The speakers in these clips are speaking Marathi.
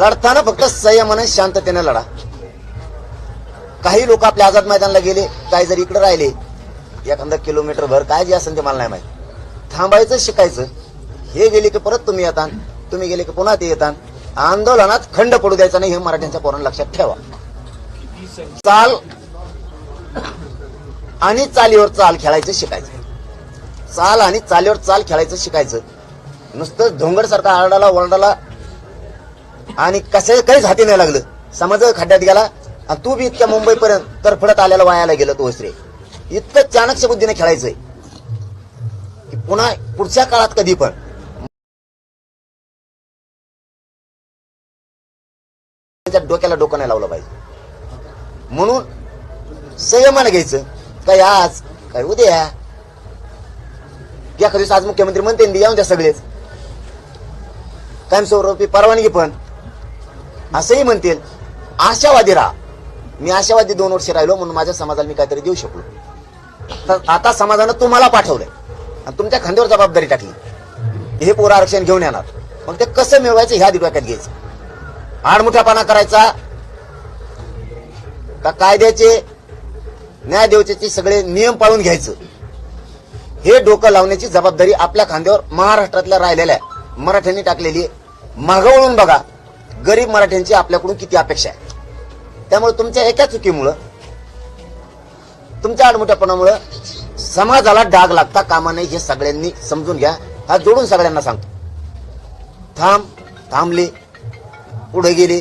लढताना फक्त संयमाने शांततेने लढा. काही लोक आपल्या आझाद मैदानाला गेले काही जर इकडे राहिले एखादा किलोमीटर भर काय जे असेल ते मला नाही माहीत. थांबायचं शिकायचं. हे गेले की परत तुम्ही येतात तुम्ही गेले की पुन्हा ते येतात आंदोलनात खंड पडू द्यायचा नाही हे मराठ्यांच्या पोरांना लक्षात ठेवा. चाल आणि चालीवर चाल खेळायचं शिकायचं. चाल आणि चालीवर चाल खेळायचं शिकायचं. नुसतं धोंगड सारखा आरडाला ओरडाला आणि कसे काहीच हाती नाही लागलं. समज खड्ड्यात गेला आणि तू बी इतक्या मुंबईपर्यंत तरफडत आल्याला वायाला गेलं तो वस्त्रे इतकं चाणक्य बुद्धीने खेळायचंय. की पुन्हा पुढच्या काळात कधी पण. त्याच्या डोक्याला डोकं नाही लावलं पाहिजे. म्हणून संयमाने घ्यायचं. काय आज काय उद्या. एखाद्या दिवस आज मुख्यमंत्री म्हणते येऊन द्या सगळेच. कायमस्वरूपी परवानगी पण. असंही म्हणतील आशावादी राहा. मी आशावादी दोन वर्ष राहिलो म्हणून माझ्या समाजाला मी काहीतरी देऊ शकलो. तर आता समाजानं तुम्हाला पाठवलंय. आणि तुमच्या खांद्यावर जबाबदारी टाकली. हे पोरं आरक्षण घेऊन येणार. मग ते कसं मिळवायचं ह्या दिवाक्यात घ्यायचं. आडमुठापणा करायचा. का कायद्याचे न्यायदेवतेचे सगळे नियम पाळून घ्यायचं. हे डोकं लावण्याची जबाबदारी आपल्या खांद्यावर महाराष्ट्रातल्या राहिलेल्या मराठ्यांनी टाकलेली मागवळून मागं वळून बघा. गरीब मराठ्यांची आपल्याकडून किती अपेक्षा आहे? त्यामुळे तुमच्या एका चुकीमुळं तुमच्या आडमुठ्यापणामुळं समाजाला डाग लागता कामा नये हे सगळ्यांनी समजून घ्या. हा जोडून सगळ्यांना सांगतो. थांब थांबले पुढे गेले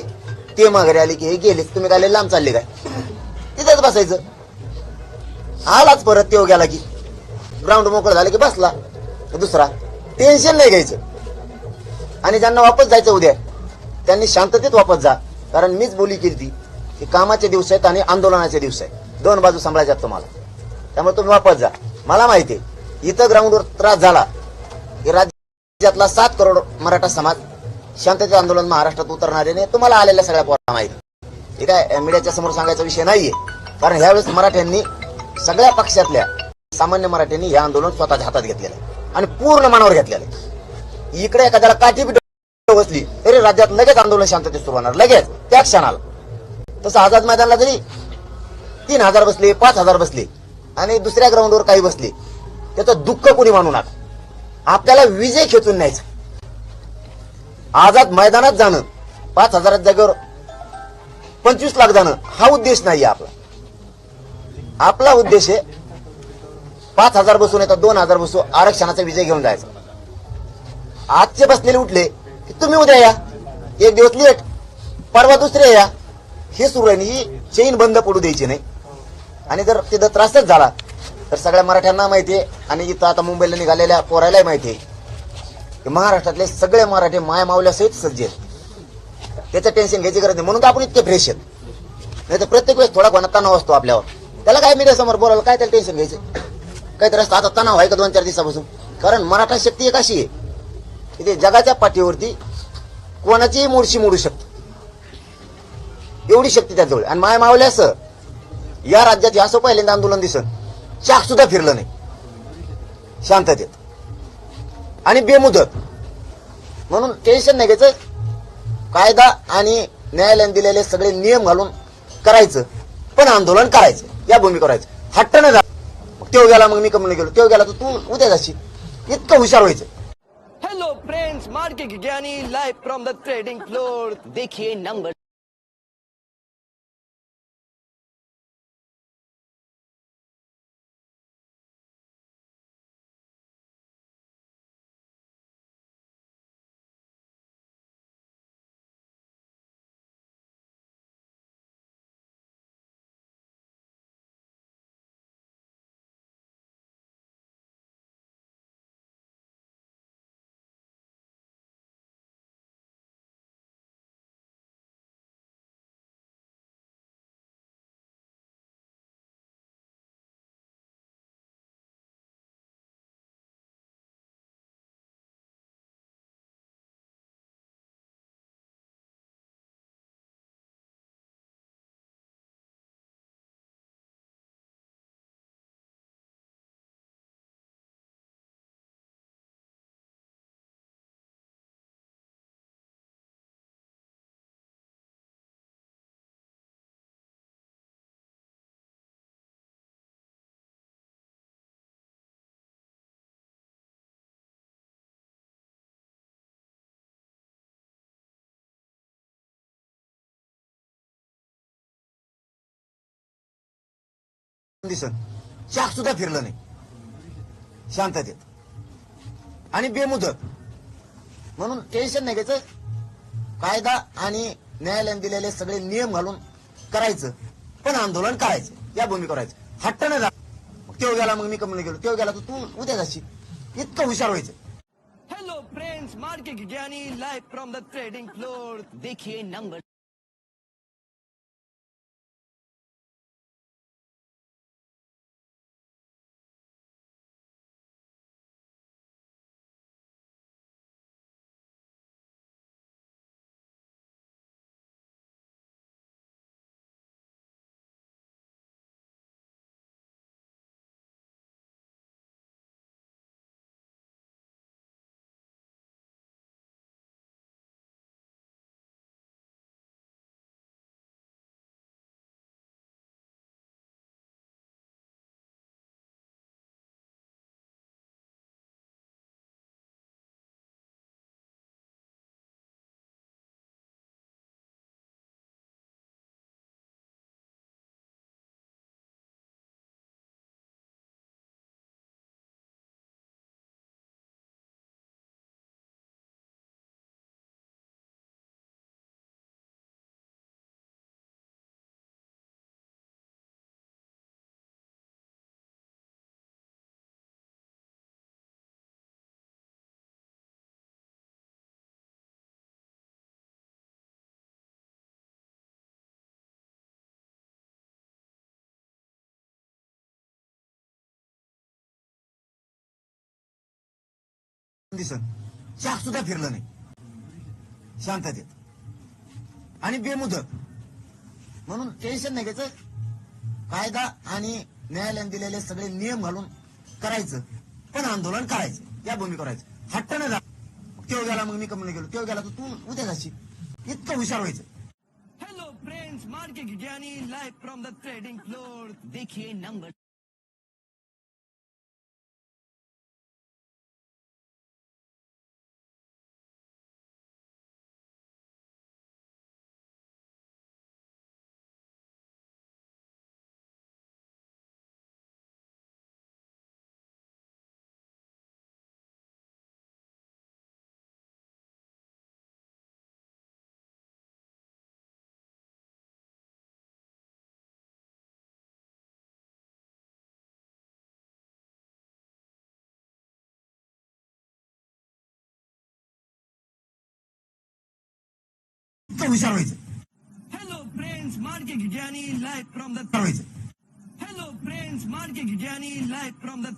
ते माघारी आले की हे गेले तुम्ही काय लांब चालले काय? तिथेच बसायचं. आलाच परत तो गेला की. ग्राउंड मोकळं झालं की बसला. दुसरा टेन्शन नाही घ्यायचं. आणि ज्यांना वापस जायचं उद्या त्यांनी शांततेत वापस जा. कारण मीच बोली केली ती की कामाचे दिवस आहेत आणि आंदोलनाचे दिवस आहेत. दोन बाजू सांभाळायच्यात तुम्हाला. त्यामुळे तुम्ही वापस जा. मला माहिती आहे इथं ग्राउंडवर त्रास झाला की राज्यातला सात करोड मराठा समाज शांततेचं आंदोलन महाराष्ट्रात उतरणारे नाही. तुम्हाला आलेल्या सगळ्या पोरांना माहिती हे काय मीडियाच्या समोर सांगायचा विषय नाहीये. कारण ह्यावेळेस मराठ्यांनी सगळ्या पक्षातल्या सामान्य मराठ्यांनी हे आंदोलन स्वतःच्या हातात घेतलेलं आहे. आणि पूर्ण मनावर घेतलेलं आहे. इकडे एखाद्याला काठी बी बसली तरी राज्यात लगेच आंदोलन शांततेत सुरू होणार. लगेच. त्या क्षणाला. तसं आझाद मैदानला जरी तीन हजार बसले पाच हजार बसले आणि दुसऱ्या ग्राउंडवर काही बसले त्याचं दुःख कोणी मानू नका. आपल्याला विजय खेचून न्यायचा. आझाद मैदानात जाणं पाच हजारात जागेवर पंचवीस लाख जाणं हा उद्देश नाहीये आपला. आपला उद्देश आहे पाच हजार बसून येतात दोन हजार बसू आरक्षणाचा विजय घेऊन जायचा. आजचे बसलेले उठले की तुम्ही उद्या या. एक दिवस लेट. परवा दुसरे या. हे सुरू आहे आणि ही चेन बंद पडू द्यायची नाही. आणि जर तिथं त्रासच झाला तर सगळ्या मराठ्यांना माहिती आहे आणि इथं आता मुंबईला निघालेल्या पोरायलाही माहिती आहे. की महाराष्ट्रातले सगळे मराठे माया सहित सज्ज आहेत. त्याचं टेन्शन घ्यायची गरज नाही. म्हणून तर आपण इतके फ्रेश आहेत. नाही तर प्रत्येक वेळेस थोडा कोणा तणाव असतो आपल्यावर. त्याला काय मीडिया समोर बोलायला काय त्याला टेन्शन घ्यायचं? काहीतरी असतं. आता तणाव आहे का दोन चार दिवसापासून? कारण मराठा शक्ती एक अशी आहे की ते जगाच्या पाठीवरती कोणाचीही मोडशी मोडू शकते. एवढी शक्ती त्याजवळ. आणि माय मावल्या असं या राज्यात असं पहिल्यांदा आंदोलन दिसन चाक सुद्धा फिरलं नाही. शांततेत. आणि बेमुदत. म्हणून टेन्शन नाही घ्यायचं. कायदा आणि न्यायालयाने दिलेले सगळे नियम घालून करायचं. पण आंदोलन करायचं. या भूमी करायचं. हट्ट न जा मग तेव्हा गेला मग मी कमी गेलो. तेव्हा गेला तर तू उद्या जाशील. इतकं हुशार व्हायचं. Market Gyani live from the trading floor देखिए नंबर दिसत चाक सुद्धा फिरलं नाही. शांततेत. आणि बेमुदत. म्हणून टेन्शन नाही घ्यायचं. कायदा आणि न्यायालयाने दिलेले सगळे नियम घालून करायचं. पण आंदोलन करायचं. या भूमी करायचं हट्ट नाही जा तेव्हा गेला मग मी कमी गेलो. तेव्हा गेला तर तू उद्या जाशील. इतकं हुशार व्हायचं. Hello friends market Gyani live from the trading floor देखिए नंबर दिसन. चाक सुद्धा फिरलं नाही. शांततेत. आणि बेमुदत. म्हणून टेन्शन नाही घ्यायचं. कायदा आणि न्यायालयाने दिलेले सगळे नियम घालून करायचं. पण आंदोलन करायचं. या भूमी करायचं हट्ट न जा. मग तेव्हा गेला मग मी कमी गेलो. तेव्हा गेला तर तू उद्या जाशी इतकं हुशार व्हायचं. Hello friends market Gyani live from the trading floor देखिए नंबर इतकं हुशार व्हायचं हेलो फ्रेंड्स मार्केट की ज्ञानी लाइव फ्रॉम द हुशार व्हायचं हेलो फ्रेंड्स मार्केट की ज्ञानी लाइव फ्रॉम द